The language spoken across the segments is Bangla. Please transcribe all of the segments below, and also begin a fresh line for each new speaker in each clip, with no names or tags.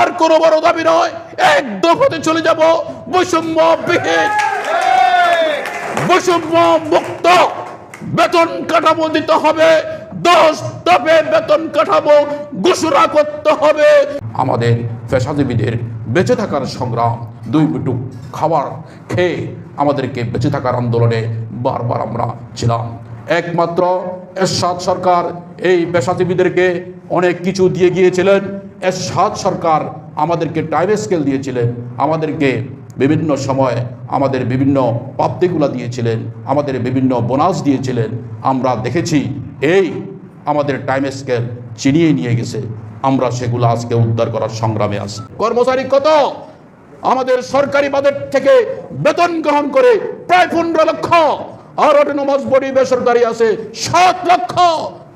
আর কোনো বড় দাবি নয়। এক দফাতে চলে যাব। বৈষম্য বিহীন। বৈষম্য মুক্ত। বেতন কাঠামো দিতে হবে। দশ দফে বেতন কাঠামো ঘোষণা করতে হবে। আমাদের পেশাজীবীদের বেঁচে থাকার সংগ্রাম, দুই মিটু খাবার খেয়ে আমাদেরকে বেঁচে থাকার আন্দোলনে বারবার আমরা ছিলাম। একমাত্র এরশাদ সরকার এই পেশাজীবীদেরকে অনেক কিছু দিয়ে গিয়েছিলেন। এরশাদ সরকার আমাদেরকে টাইম স্কেল দিয়েছিলেন, আমাদেরকে বিভিন্ন সময় আমাদের বিভিন্ন প্রাপ্তিগুলো দিয়েছিলেন, আমাদের বিভিন্ন বোনাস দিয়েছিলেন। আমরা দেখেছি এই আমাদের টাইম স্কেল চিনিয়ে নিয়ে গেছে। আমরা সেগুলো আজকে উদ্ধার করার সংগ্রামে আছি। কর্মচারী কত? আমাদের সরকারি বাজেট থেকে বেতন গ্রহণ করে প্রায় পনেরো লক্ষ। আর অটোনোমাস বডি বেসরকারি আছে সাত লক্ষ।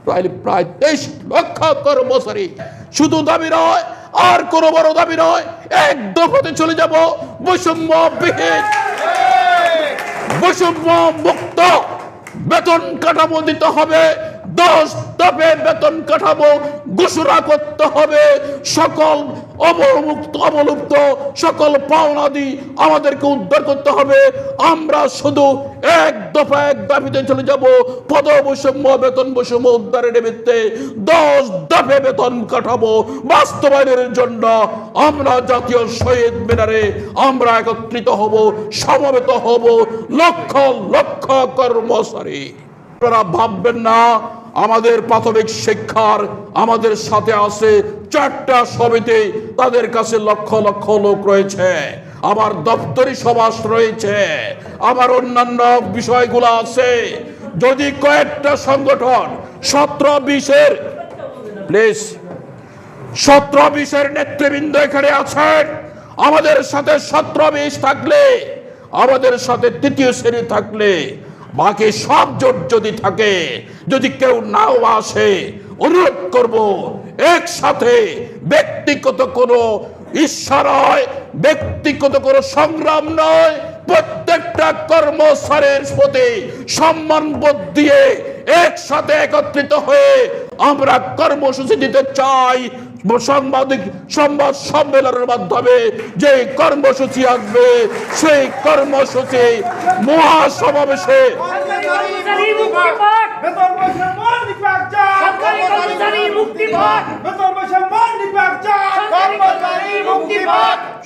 প্রায় প্রায় তেইশ লক্ষ কর্মচারী শুধু দাবি নয়, আর কোনো বড় দাবি নয়, এক দফাতে চলে যাব বৈষম্য বিহীন বৈষম্য মুক্ত বেতন কাঠামো দিতে হবে দশ দফে বেতন কাঠামো ঘোষণা করতে হবে। সকল অবমুক্ত অবলুপ্ত সকল পাওনাদি আমাদেরকে উদ্ধার করতে হবে। আমরা শুধু এক দফা এক দাবিতে চলে যাব। পদ বৈষম্য বেতন বৈষম্য উদ্ধারের নিমিত্তে দশ দফে বেতন কাঠামো বাস্তবায়নের জন্য আমরা জাতীয় শহীদ মিনারে আমরা একত্রিত হব, সমবেত হব লক্ষ লক্ষ কর্মচারী। আপনারা ভাববেন না আমাদের প্রাথমিক শিক্ষার আমাদের সাথে আছে চারটা সমিতি, তাদের কাছে লক্ষ লক্ষ লোক রয়েছে। আমার দপ্তরি সমাজ রয়েছে। আমার অন্যান্য বিষয়গুলো আছে। যদি কয়েকটা সংগঠন সতেরো বিশের প্লিজ সতেরো বিশের নেতৃবৃন্দ এখানে আছেন, আমাদের সাথে সতেরো বিশ থাকলে, আমাদের সাথে তৃতীয় শ্রেণি থাকলে বাকি সব জোট যদি থাকে, যদি কেউ নাও আসে, অনুরোধ করব, একসাথে ব্যক্তিগত কোনো ঈশ্বরয় ব্যক্তিগত কোনো সংগ্রাম নয়, প্রত্যেকটা কর্মসারের প্রতি সম্মানবোধ দিয়ে একসাথে একত্রিত হয়ে আমরা কর্মসূচি দিতে চাই। সাংবাদিক সংবাদ সম্মেলনের মাধ্যমে যে কর্মসূচি আসবে সেই কর্মসূচি মহাসমাবেশে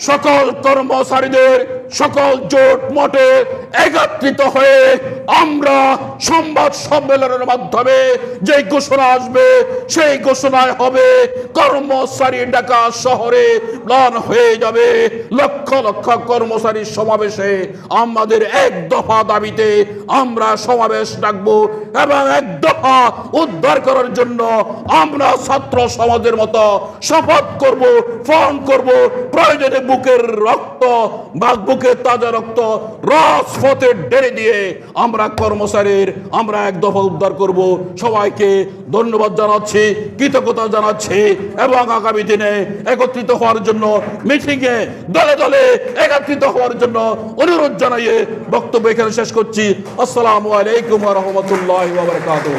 সকল কর্মচারীদের সকল জোট মঠে একত্রিত হয়ে আমরা সংবাদ সম্মেলনের মাধ্যমে যে ঘোষণা আসবে, সেই ঘোষণায় হবে কর্মচারী ঢাকা শহরে প্লান হয়ে যাবে। লক্ষ লক্ষ কর্মচারীর সমাবেশে আমাদের এক দফা দাবিতে আমরা সমাবেশ ডাকবো এবং এক দফা উদ্ধার করার জন্য আমরা ছাত্র সমাজের মতো শপথ করব ফোন করব, প্রয়োজনে বুকের রক্ত বা বুকের তাজা রক্ত রাজপথে ডেরে দিয়ে আমরা কর্মচারীর, আমরা এক দফা উদ্ধার করব। সবাইকে ধন্যবাদ জানাচ্ছি, কৃতজ্ঞতা জানাচ্ছি এবং আগামী দিনে একত্রিত হওয়ার জন্য, মিটিংয়ে দলে দলে একত্রিত হওয়ার জন্য অনুরোধ জানাইয়ে বক্তব্য এখানে শেষ করছি। আসসালামু আলাইকুম রহমতুল্লাহ বারকাতুহ।